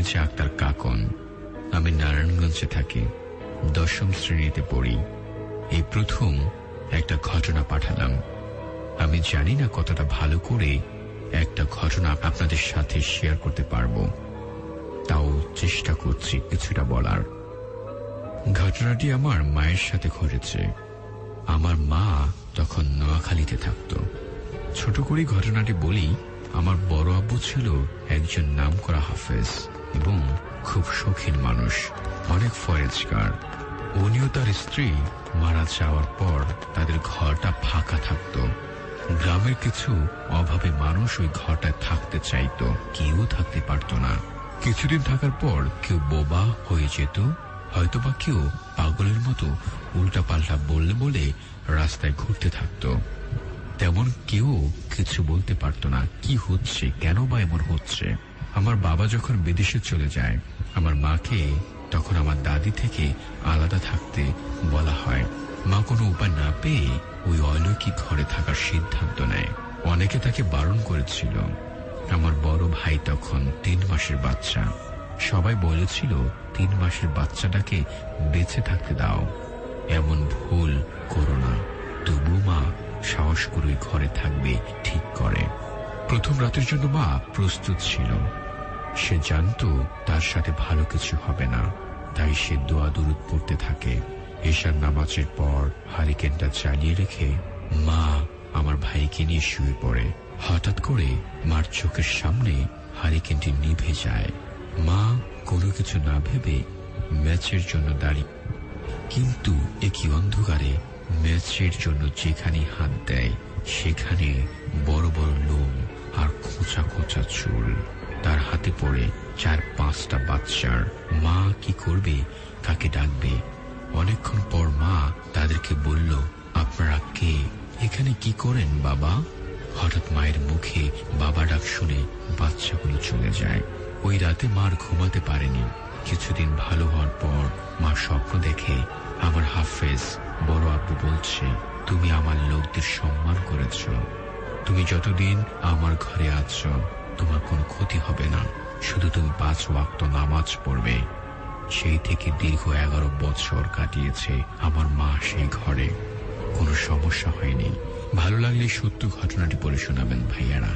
হচ্ছে আক্তার কাকন। আমি নারায়ণগঞ্জে থাকি। দশম শ্রেণীতে পড়ি। এই প্রথম একটা ঘটনা পাঠালাম। আমি জানি না কতটা ভালো করে একটা ঘটনা আপনাদের সাথে শেয়ার করতে পারব। তাও চেষ্টা করছি কিছুটা বলার। ঘটনাটি আমার মায়ের সাথে ঘটেছে। আমার মা তখন নোয়াখালীতে থাকত। ছোট করে ঘটনাটি বলি আমার বড় আব্বু ছিল একজন নামকরা হাফেজ এবং খুব শৌখিন মানুষ, অনেক ফরেজগার উনিও তার স্ত্রী মারা যাওয়ার পর তাদের ঘরটা ফাঁকা থাকতো। গ্রামের কিছু অভাবে মানুষ ওই ঘরটায় থাকতে চাইতো, কেউ থাকতে পারতো না। কিছুদিন থাকার পর কেউ বোবা হয়ে যেত, হয়তোবা কেউ পাগলের মতো উল্টাপাল্টা বললে বলে রাস্তায় ঘুরতে থাকতো। তেমন কেউ কিছু বলতে পারতো না, কি হচ্ছে, কেন বা এমন হচ্ছে। আমার বাবা যখন বিদেশে চলে যায়, আমার মাকে তখন আমার দাদি থেকে আলাদা থাকতে বলা হয়। মা কোনো উপায় না পেয়ে ওই অলৌকিক ঘরে থাকার সিদ্ধান্ত নেয়। অনেকে তাকে বারণ করেছিল। আমার বড় ভাই তখন তিন মাসের বাচ্চা। সবাই বলেছিল, তিন মাসের বাচ্চাটাকে বেঁচে থাকতে দাও। এমন ভুল করো না। সাহস ওই ঘরে থাকবে ঠিক করে। প্রথম রাতের জন্য মা প্রস্তুত ছিল। সে জানতো তার সাথে ভালো কিছু হবে না, তাই সে দোয়া দূরত পড়তে থাকে। এশার নামাজের পর হারিকেনটা চালিয়ে রেখে মা আমার ভাইকে নিয়ে শুয়ে পড়ে। হঠাৎ করে মার চোখের সামনে হারিকেনটি নিভে যায়। মা কোনো কিছু না ভেবে ম্যাচের জন্য দাঁড়িয়ে কিন্তু একই অন্ধকারে ম্যাচের জন্য যেখানে হাত দেয়, সেখানে বড় বড় লোম আর খোঁচা খোঁচা চুল। তার হাতে পড়ে চার পাঁচটা বাচ্চার মা কি করবে? কাকে ডাকবে। অনেকক্ষণ পর মা তাদেরকে বলল, আপনারা কে? এখানে কি করেন বাবা? হঠাৎ মায়ের মুখে বাবা ডাক শুনে বাচ্চাগুলো চলে যায়। ওই রাতে মার ঘুমাতে পারেনি। কিছুদিন ভালো হওয়ার পর স্বপ্ন দেখে আমার হাফেজ বড় আব্বু বলছে, তুমি আমার লোকদের সম্মান করেছ। তুমি যতদিন আমার ঘরে আছো, তোমার কোনো ক্ষতি হবে না। শুধু তুমি পাঁচ ওয়াক্ত নামাজ পড়বে। সেই থেকে দীর্ঘ এগারো বছর কাটিয়েছে আমার মা সেই ঘরে। কোনো সমস্যা হয়নি। ভালো লাগলে সত্য ঘটনাটি পড়ে শোনাবেন ভাইয়ারা।